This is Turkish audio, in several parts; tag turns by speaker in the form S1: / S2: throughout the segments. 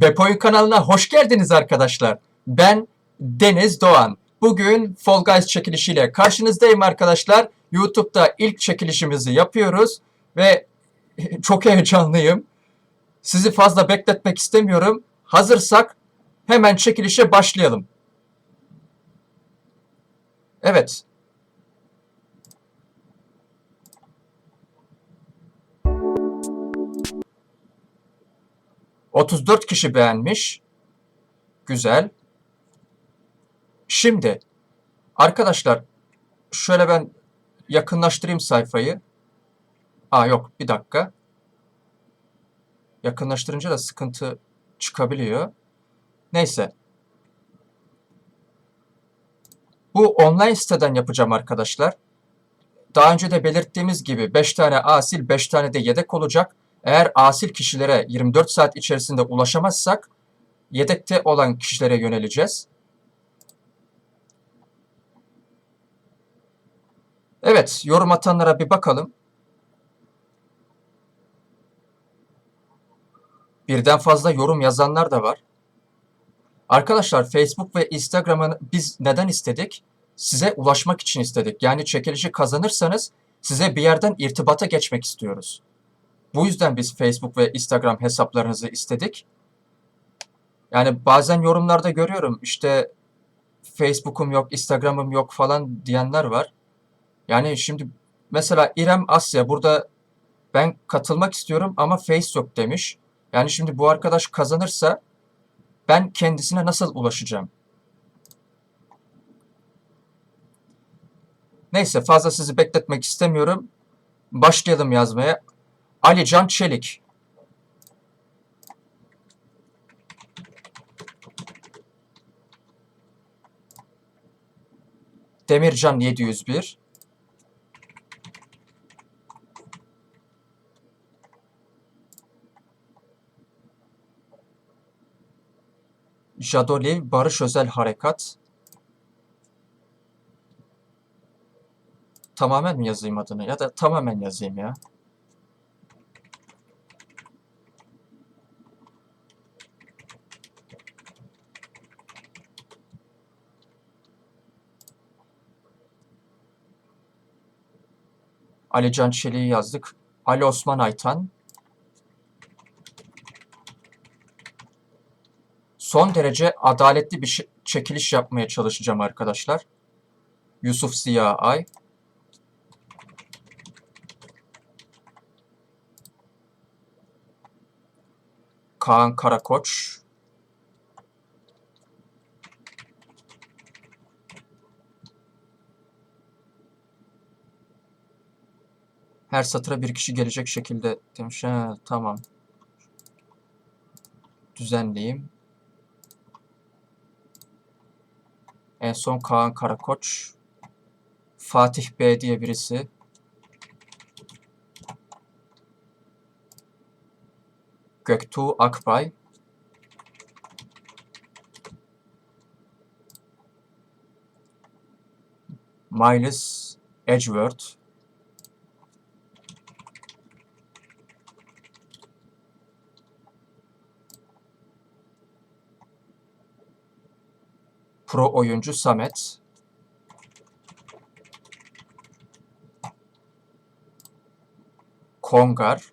S1: Bepoyun kanalına hoş geldiniz arkadaşlar. Ben Deniz Doğan. Bugün Fall Guys çekilişiyle karşınızdayım arkadaşlar. YouTube'da ilk çekilişimizi yapıyoruz ve çok heyecanlıyım. Sizi fazla bekletmek istemiyorum. Hazırsak hemen çekilişe başlayalım. Evet. ...34 kişi beğenmiş. Güzel. Şimdi... ...arkadaşlar... ...şöyle ben... ...yakınlaştırayım sayfayı. Aa yok bir dakika. Yakınlaştırınca da sıkıntı çıkabiliyor. Neyse. Bu online siteden yapacağım arkadaşlar. Daha önce de belirttiğimiz gibi 5 tane asil, 5 tane de yedek olacak. Eğer asil kişilere 24 saat içerisinde ulaşamazsak yedekte olan kişilere yöneleceğiz. Evet, yorum atanlara bir bakalım. Birden fazla yorum yazanlar da var. Arkadaşlar Facebook ve Instagram'ı biz neden istedik? Size ulaşmak için istedik. Yani çekilişi kazanırsanız size bir yerden irtibata geçmek istiyoruz. Bu yüzden biz Facebook ve Instagram hesaplarınızı istedik. Yani bazen yorumlarda görüyorum işte Facebook'um yok, Instagram'ım yok falan diyenler var. Yani şimdi mesela İrem Asya burada ben katılmak istiyorum ama Face yok demiş. Yani şimdi bu arkadaş kazanırsa ben kendisine nasıl ulaşacağım? Neyse fazla sizi bekletmek istemiyorum. Başlayalım yazmaya. Ali Can Çelik. Demircan 701. Jadoliv Barış Özel Harekat. Tamamen mi yazayım adını? Ya da tamamen yazayım ya. Ali Can Çelik'i yazdık. Ali Osman Aytan. Son derece adaletli bir çekiliş yapmaya çalışacağım arkadaşlar. Yusuf Ziya Ay. Kaan Karakoç. Her satıra bir kişi gelecek şekilde demiş. Ha, tamam. Düzenleyeyim. En son Kaan Karakoç. Fatih B diye birisi. Göktuğ Akbay. Miles Edgeworth. Pro oyuncu Samet. Kongar.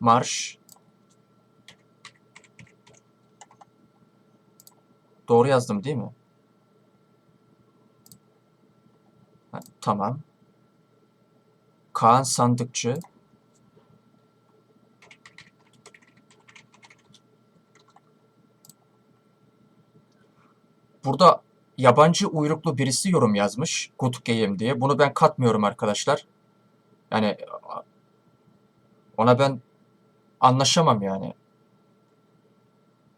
S1: Marş. Doğru yazdım değil mi? Ha, tamam. Kaan Sandıkçı. Burada yabancı uyruklu birisi yorum yazmış. Good Game diye. Bunu ben katmıyorum arkadaşlar. Yani ona ben anlaşamam yani.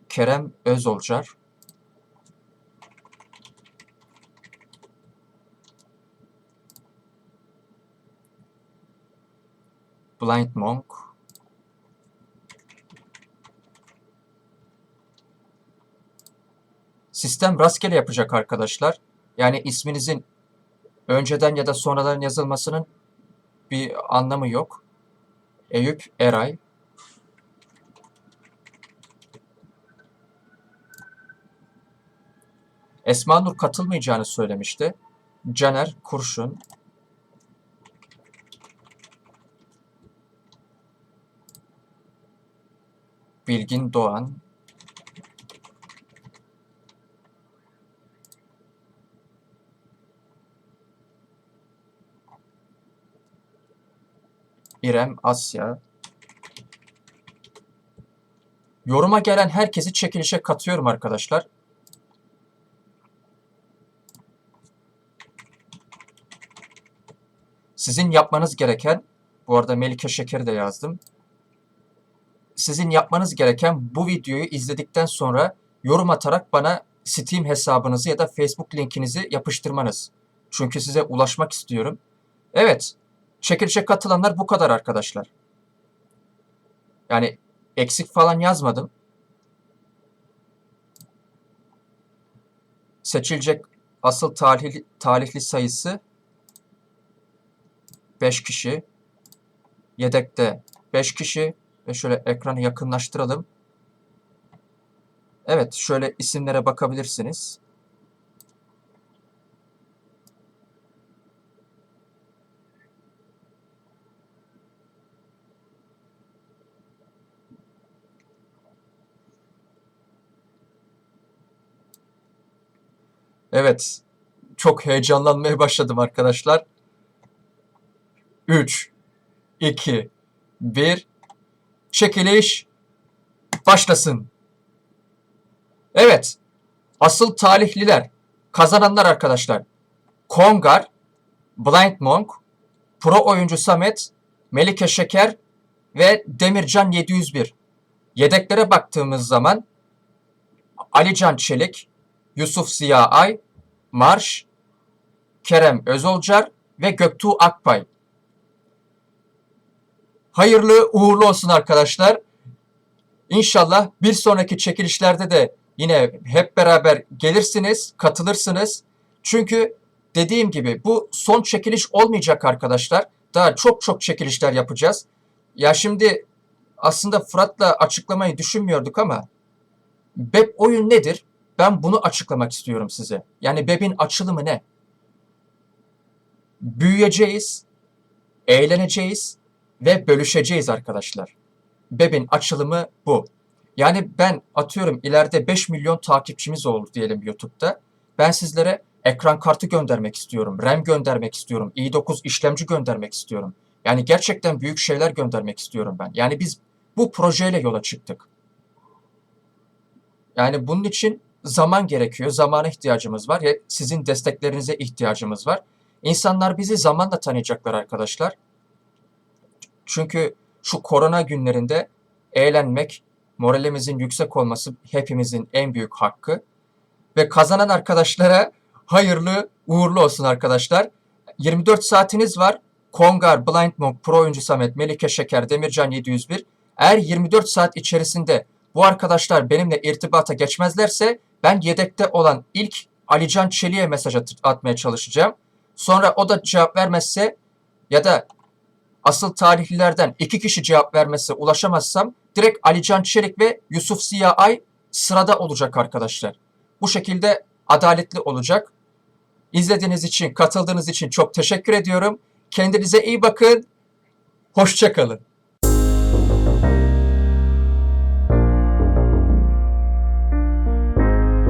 S1: Kerem Özolcar. Blind Monk. Sistem rastgele yapacak arkadaşlar. Yani isminizin önceden ya da sonradan yazılmasının bir anlamı yok. Eyüp Eray. Esma Nur katılmayacağını söylemişti. Caner Kurşun. Bilgin Doğan. İrem Asya. Yoruma gelen herkesi çekilişe katıyorum arkadaşlar. Sizin yapmanız gereken, bu arada Melike Şeker'i de yazdım. Sizin yapmanız gereken bu videoyu izledikten sonra yorum atarak bana Steam hesabınızı ya da Facebook linkinizi yapıştırmanız. Çünkü size ulaşmak istiyorum. Evet, çekilişe katılanlar bu kadar arkadaşlar. Yani eksik falan yazmadım. Seçilecek asıl talihli, talihli sayısı 5 kişi. Yedekte 5 kişi. Ve şöyle ekranı yakınlaştıralım. Evet, şöyle isimlere bakabilirsiniz. Evet, çok heyecanlanmaya başladım arkadaşlar. 3, 2, 1, çekiliş başlasın. Evet, asıl talihliler, kazananlar arkadaşlar. Kongar, Blind Monk, Pro oyuncu Samet, Melike Şeker ve Demircan 701. Yedeklere baktığımız zaman Alican Çelik, Yusuf Ziya Ay, Marş, Kerem Özolcar ve Göktuğ Akpay. Hayırlı uğurlu olsun arkadaşlar. İnşallah bir sonraki çekilişlerde de yine hep beraber gelirsiniz, katılırsınız. Çünkü dediğim gibi bu son çekiliş olmayacak arkadaşlar. Daha çok çok çekilişler yapacağız. Ya şimdi aslında Fırat'la açıklamayı düşünmüyorduk ama BEP oyun nedir? Ben bunu açıklamak istiyorum size. Yani BEP'in açılımı ne? Büyüyeceğiz, eğleneceğiz, ve bölüşeceğiz arkadaşlar. BEB'in açılımı bu. Yani ben atıyorum ileride 5 milyon takipçimiz olur diyelim YouTube'da. Ben sizlere ekran kartı göndermek istiyorum, RAM göndermek istiyorum, i9 işlemci göndermek istiyorum. Yani gerçekten büyük şeyler göndermek istiyorum ben. Yani biz bu projeyle yola çıktık. Yani bunun için zaman gerekiyor, zamana ihtiyacımız var. Ya sizin desteklerinize ihtiyacımız var. İnsanlar bizi zamanla tanıyacaklar arkadaşlar. Çünkü şu korona günlerinde eğlenmek, moralimizin yüksek olması hepimizin en büyük hakkı. Ve kazanan arkadaşlara hayırlı uğurlu olsun arkadaşlar. 24 saatiniz var. Kongar, Blind Monk, Pro oyuncu Samet, Melike Şeker, Demircan 701. Eğer 24 saat içerisinde bu arkadaşlar benimle irtibata geçmezlerse ben yedekte olan ilk Alican Çelik'e mesaj at- atmaya çalışacağım. Sonra o da cevap vermezse ya da asıl tarihlilerden iki kişi cevap vermesi ulaşamazsam direkt Alican Çelik ve Yusuf Ziya Ay sırada olacak arkadaşlar. Bu şekilde adaletli olacak. İzlediğiniz için, katıldığınız için çok teşekkür ediyorum. Kendinize iyi bakın. Hoşçakalın.